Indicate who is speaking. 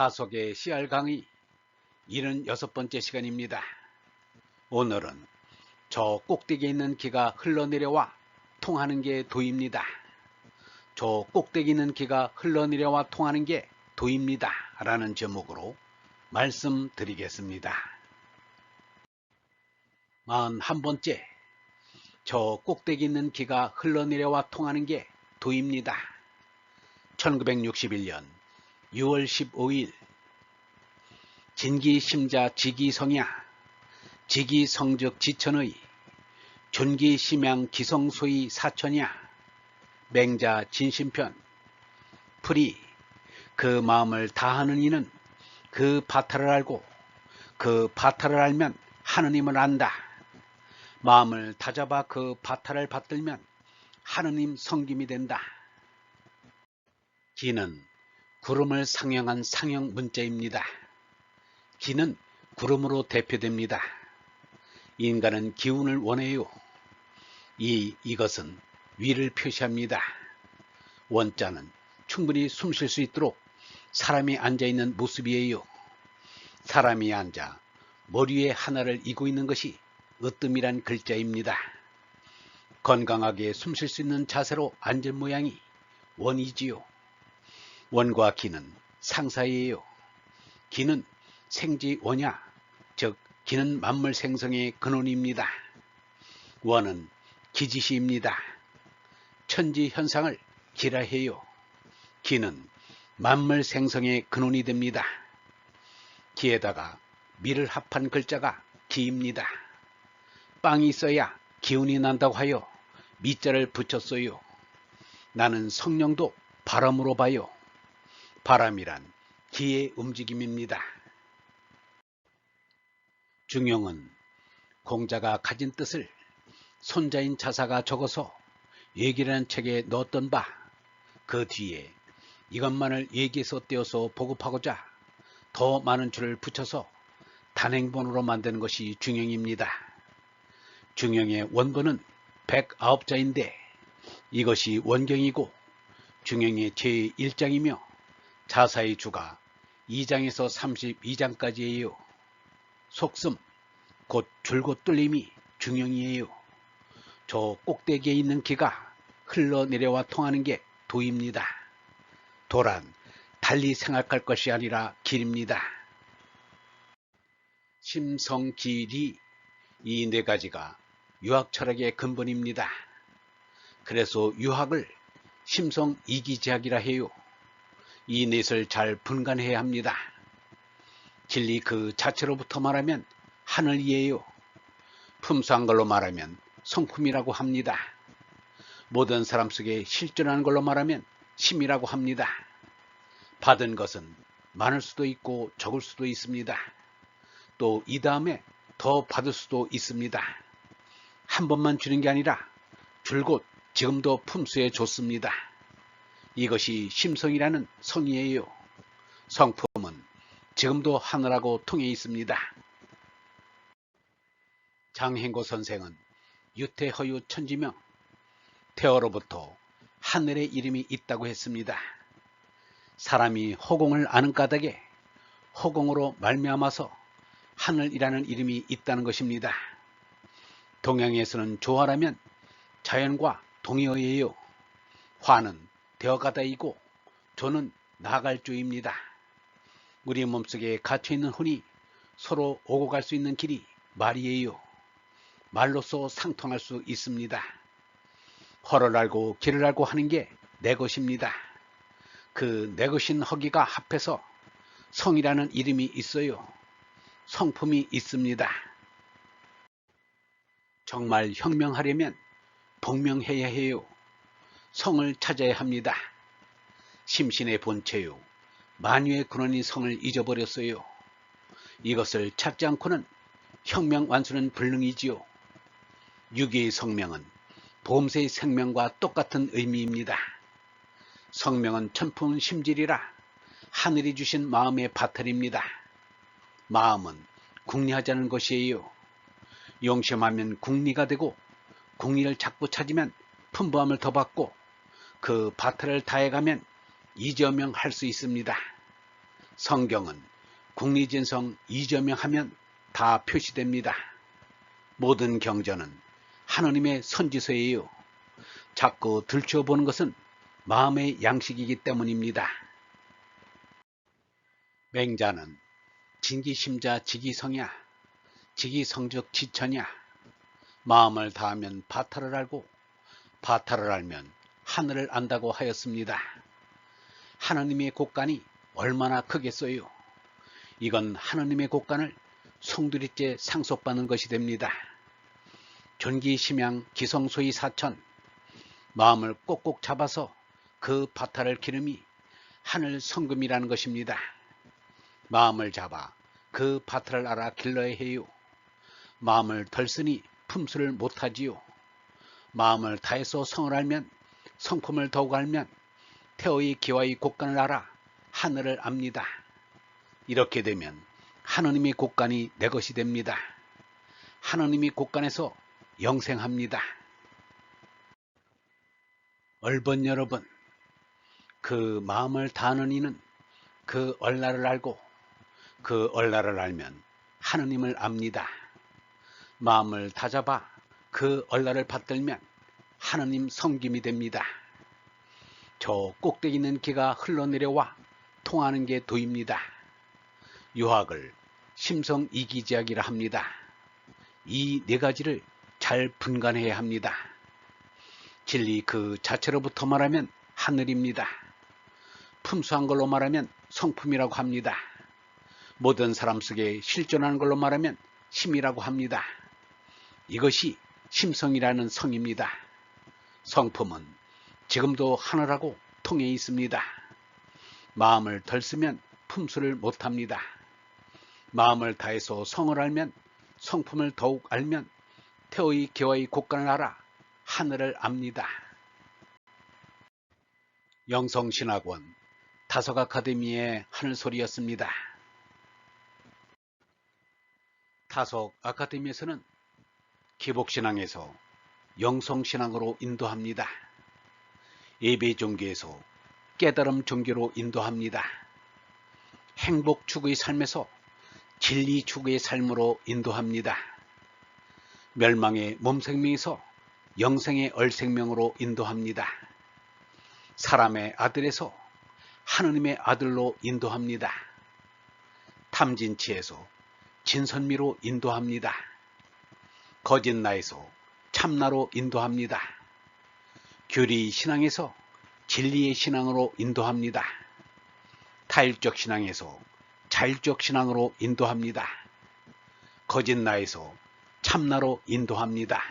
Speaker 1: 다속의 씨알 강의 76번째 시간입니다. 오늘은 저 꼭대기에 있는 기가 흘러내려와 통하는 게 도입니다. 저 꼭대기 있는 기가 흘러내려와 통하는 게 도입니다. 라는 제목으로 말씀드리겠습니다. 41번째 저 꼭대기 있는 기가 흘러내려와 통하는 게 도입니다. 1961년 6월 15일 진기심자 지기성야 지기성적 지천의 존기심양 기성소의 사천야 맹자 진심편 풀이 그 마음을 다하는 이는 그 바타를 알고 그 바타를 알면 하느님을 안다. 마음을 다잡아 그 바타를 받들면 하느님 성김이 된다. 기는 구름을 상형한 상형 문자입니다. 기는 구름으로 대표됩니다. 인간은 기운을 원해요. 이, 이것은 위를 표시합니다. 원자는 충분히 숨 쉴 수 있도록 사람이 앉아있는 모습이에요. 사람이 앉아 머리 에 하나를 이고 있는 것이 으뜸이란 글자입니다. 건강하게 숨 쉴 수 있는 자세로 앉은 모양이 원이지요. 원과 기는 상사이에요. 기는 생지 원야, 즉 기는 만물 생성의 근원입니다. 원은 기지시입니다. 천지 현상을 기라 해요. 기는 만물 생성의 근원이 됩니다. 기에다가 미를 합한 글자가 기입니다. 빵이 있어야 기운이 난다고 하여 미자를 붙였어요. 나는 성령도 바람으로 봐요. 바람이란 기의 움직임입니다. 중용은 공자가 가진 뜻을 손자인 자사가 적어서 얘기라는 책에 넣었던 바 그 뒤에 이것만을 얘기해서 떼어서 보급하고자 더 많은 줄을 붙여서 단행본으로 만드는 것이 중용입니다. 중용의 원본은 109자인데 이것이 원경이고 중용의 제1장이며 자사의 주가 2장에서 32장까지예요. 속슴, 곧 줄곧 뚫림이 중용이에요. 저 꼭대기에 있는 기가 흘러내려와 통하는 게 도입니다. 도란 달리 생각할 것이 아니라 길입니다. 심성기리 이네 가지가 유학 철학의 근본입니다. 그래서 유학을 심성 이기지학이라 해요. 이 넷을 잘 분간해야 합니다. 진리 그 자체로부터 말하면 하늘이에요. 품수한 걸로 말하면 성품이라고 합니다. 모든 사람 속에 실존하는 걸로 말하면 심이라고 합니다. 받은 것은 많을 수도 있고 적을 수도 있습니다. 또 이 다음에 더 받을 수도 있습니다. 한 번만 주는 게 아니라 줄곧 지금도 품수에 줬습니다. 이것이 심성이라는 성이에요. 성품은 지금도 하늘하고 통해 있습니다. 장행고 선생은 유태허유 천지명 태어로부터 하늘의 이름이 있다고 했습니다. 사람이 허공을 아는 까닭에 허공으로 말미암아서 하늘이라는 이름이 있다는 것입니다. 동양에서는 조화라면 자연과 동의어예요. 화는 되어가다이고 조는 나갈 주입니다. 우리 몸속에 갇혀있는 혼이 서로 오고 갈 수 있는 길이 말이에요. 말로써 상통할 수 있습니다. 허를 알고 길을 알고 하는 게 내 것입니다. 그 내 것인 허기가 합해서 성이라는 이름이 있어요. 성품이 있습니다. 정말 혁명하려면 복명해야 해요. 성을 찾아야 합니다. 심신의 본체요. 만유의 근원인 성을 잊어버렸어요. 이것을 찾지 않고는 혁명 완수는 불능이지요. 유기의 성명은 봄새의 생명과 똑같은 의미입니다. 성명은 천품 심질이라 하늘이 주신 마음의 바탈입니다. 마음은 궁리하자는 것이에요. 용심하면 궁리가 되고 궁리를 자꾸 찾으면 풍부함을 더 받고 그 바탈을 다해가면 이저명할 수 있습니다. 성경은 국리진성 이점명 하면 다 표시됩니다. 모든 경전은 하나님의 선지서예요. 자꾸 들춰보는 것은 마음의 양식이기 때문입니다. 맹자는 진기심자 지기성야, 지기성적 지천야, 마음을 다하면 바타를 알고 바타를 알면 하늘을 안다고 하였습니다. 하나님의 곳간이 얼마나 크겠어요. 이건 하나님의 곳간을 송두리째 상속받는 것이 됩니다. 존기 심양 기성소이 사천 마음을 꼭꼭 잡아서 그 바타를 기름이 하늘 성금이라는 것입니다. 마음을 잡아 그 바타를 알아 길러야 해요. 마음을 덜 쓰니 품수를 못하지요. 마음을 다해서 성을 알면 성품을 더욱 알면 태어의 기와의 곳간을 알아 하늘을 압니다. 이렇게 되면 하느님의 곳간이 내 것이 됩니다. 하느님의 곳간에서 영생합니다. 얼번 여러분, 그 마음을 다하는 이는 그 얼라를 알고 그 얼라를 알면 하느님을 압니다. 마음을 다잡아 그 얼라를 받들면 하느님 성김이 됩니다. 저 꼭대기 있는 기가 흘러내려와 통하는 게 도입니다. 유학을 심성 이기지학이라 합니다. 이 네 가지를 잘 분간해야 합니다. 진리 그 자체로부터 말하면 하늘입니다. 품수한 걸로 말하면 성품이라고 합니다. 모든 사람 속에 실존하는 걸로 말하면 심이라고 합니다. 이것이 심성이라는 성입니다. 성품은 지금도 하늘하고 통해 있습니다. 마음을 덜 쓰면 품수를 못합니다. 마음을 다해서 성을 알면 성품을 더욱 알면 태의 개와의 곳간을 알아 하늘을 압니다. 영성신학원 다석 아카데미의 하늘소리였습니다. 다석 아카데미에서는 기복신앙에서 영성신앙으로 인도합니다. 예배 종교에서 깨달음 종교로 인도합니다. 행복 추구의 삶에서 진리 추구의 삶으로 인도합니다. 멸망의 몸생명에서 영생의 얼생명으로 인도합니다. 사람의 아들에서 하느님의 아들로 인도합니다. 탐진치에서 진선미로 인도합니다. 거짓나에서 참나로 인도합니다. 교리 신앙에서 진리의 신앙으로 인도합니다. 타일적 신앙에서 자율적 신앙으로 인도합니다. 거짓나에서 참나로 인도합니다.